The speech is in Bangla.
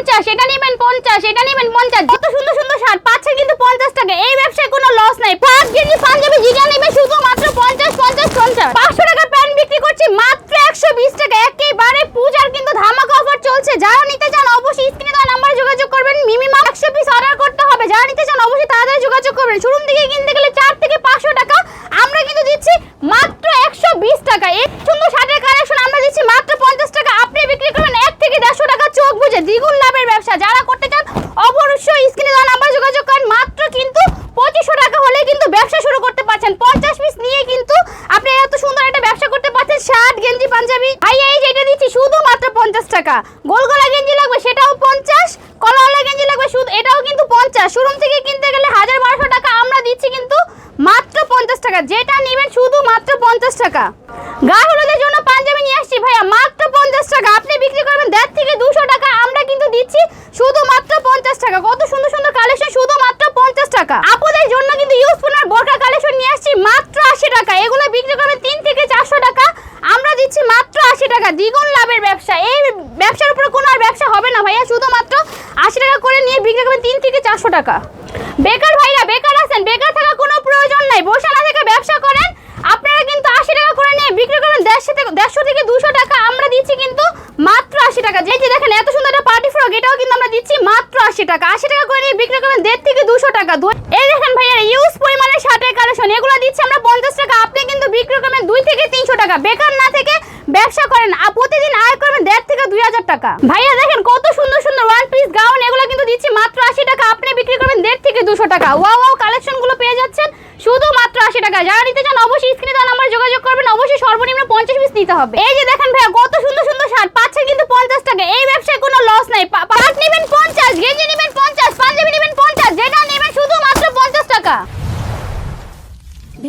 পঞ্চাশ, এটা নেবেন পঞ্চাশ, এটা নেবেন 50 যত সুন্দর সুন্দর শার্ট পাচ্ছে কিন্তু পঞ্চাশ টাকা। এই ব্যবসায় কোনো লস নাই। পাঁচ কেজি পাঞ্জাবি জিগা নেবে শুধুমাত্র 50 50 50 পাঁচশো টাকা প্যান্ট বিক্রি করছি মাত্র একশো বিশ টাকা। একবারে পূজার কিন্তু ধামাকা অফার চলছে। যারা নিতে চান অবশ্যই স্ক্রিনে দেওয়া নাম্বারে যোগাযোগ করবেন। মিনিমাম একশো পিস অর্ডার করতে হবে। যারা নিতে চান অবশ্যই তাড়াতাড়ি যোগাযোগ করবেন। শোরুম থেকে কিনতে গেলে চার থেকে পাঁচশো টাকা আমরা কিন্তু দিচ্ছি মাত্র একশো বিশ টাকা। এই সুন্দর শার্টের কালেকশন আমরা দিচ্ছি মাত্র পঞ্চাশ টাকা। আপনি বিক্রি করবেন এক থেকে দেড়শো দ্বিগুণ লাভের ব্যবসা। যারা করতে চান, অবশ্যই স্ক্রিনে দেওয়া নাম্বার যোগাযোগ করেন। মাত্র কিন্তু পঁচিশশো টাকা হলে কিন্তু ব্যবসা শুরু করতে পারছেন। পঞ্চাশ পিস নিয়ে কিন্তু আপনি এত সুন্দর একটা ব্যবসা করতে পারছেন। শার্ট গেঞ্জি, পাঞ্জাবি ভাইয়া এই যেটা দিচ্ছি শুধুমাত্র পঞ্চাশ টাকা। গোল গলা গেঞ্জি লাগবে, সেটাও পঞ্চাশ। কলাওয়ালা গেঞ্জি লাগবে, শুধু এটাও কিন্তু পঞ্চাশ। শোরুম থেকে কিনতে গেলে হাজার বারোশো টাকা আমরা দিচ্ছি কিন্তু মাত্র পঞ্চাশ টাকা। যেটা নেবেন শুধু মাত্র পঞ্চাশ টাকা। গা হলুদের জন্য পাঞ্জাবি নিয়ে আসছি ভাইয়া, মাত্র পঞ্চাশ টাকা। আপনি বিক্রি করবেন দেড় থেকে দুশো টাকা আমরা কিন্তু দিচ্ছি শুধুমাত্র পঞ্চাশ টাকা কত সুন্দর সুন্দর কালেকশন শুধুমাত্র পঞ্চাশ টাকা। আপুদের জন্য কিন্তু ইউজফুল আর বোরকা কালেকশন নিয়ে আসছি মাত্র আশি টাকা। এগুলো বিক্রি করবে তিন থেকে চারশো টাকা। আমরা দিচ্ছি মাত্র আশি টাকা। দ্বিগুণ লাভের ব্যবসা। এই ব্যবসার উপরে কোনো আর ব্যবসা হবে না ভাইয়া। শুধুমাত্র আশি টাকা করে নিয়ে বিক্রি করবেন তিন থেকে চারশো টাকা। বেকার ভাইরা, বেকার আছেন। বেকার থাকা কোনো প্রয়োজন নাই। বসে না থেকে ব্যবসা করেন আপনারা কিন্তু আশি টাকা করে নিয়ে বিক্রি করেন দেড়শো থেকে দেড়শো থেকে দুশো টাকা আমরা দিচ্ছি কিন্তু মাত্র আশি টাকা যে যে দেখেন এত সুন্দর একটা পার্টি ফ্রক এটাও কিন্তু আমরা দিচ্ছি মাত্র আশি টাকা। আশি টাকা করে নিয়ে বিক্রি করেন দেড় থেকে দুশো টাকা। এই দেখেন ভাইয়া ইউজ পরিমাণে শার্টের কালেকশন এগুলো দিচ্ছি আমরা পঞ্চাশ টাকা। আপনি কিন্তু বিক্রি করবেন দুই থেকে তিনশো টাকা। বেকার না থেকে ব্যবসা করেন। আর প্রতিদিন আয় করবেন দেড় থেকে দুই হাজার টাকা। ভাইয়া, দেখেন কত সুন্দর সুন্দর ওয়ান পিস গাউন এগুলো কিন্তু দিচ্ছি মাত্র আশি টাকা। আপনি বিক্রি করবেন দেড় থেকে দুশো টাকা। ওয়াও ওয়াও কালেকশনগুলো পেয়ে যাচ্ছেন শুধু মাত্র আশি টাকা। যারা নিতে চান, অবশ্যই স্ক্রিনে দেওয়া নাম্বার যোগাযোগ করবেন। অবশ্যই সর্বনিম্ন পঞ্চাশ পিস নিতে হবে। এই যে দেখেন ভাইয়া, কত সুন্দর সুন্দর শার্ট পাচ্ছেন কিন্তু পঞ্চাশ টাকা এই ব্যবসায় কোনো লস নাই পা- পাট নেবেন পঞ্চাশ গেঞ্জি নেবেন পঞ্চাশ পাঞ্জাবি নেবেন পঞ্চাশ যেটা নেবেন শুধু মাত্র পঞ্চাশ টাকা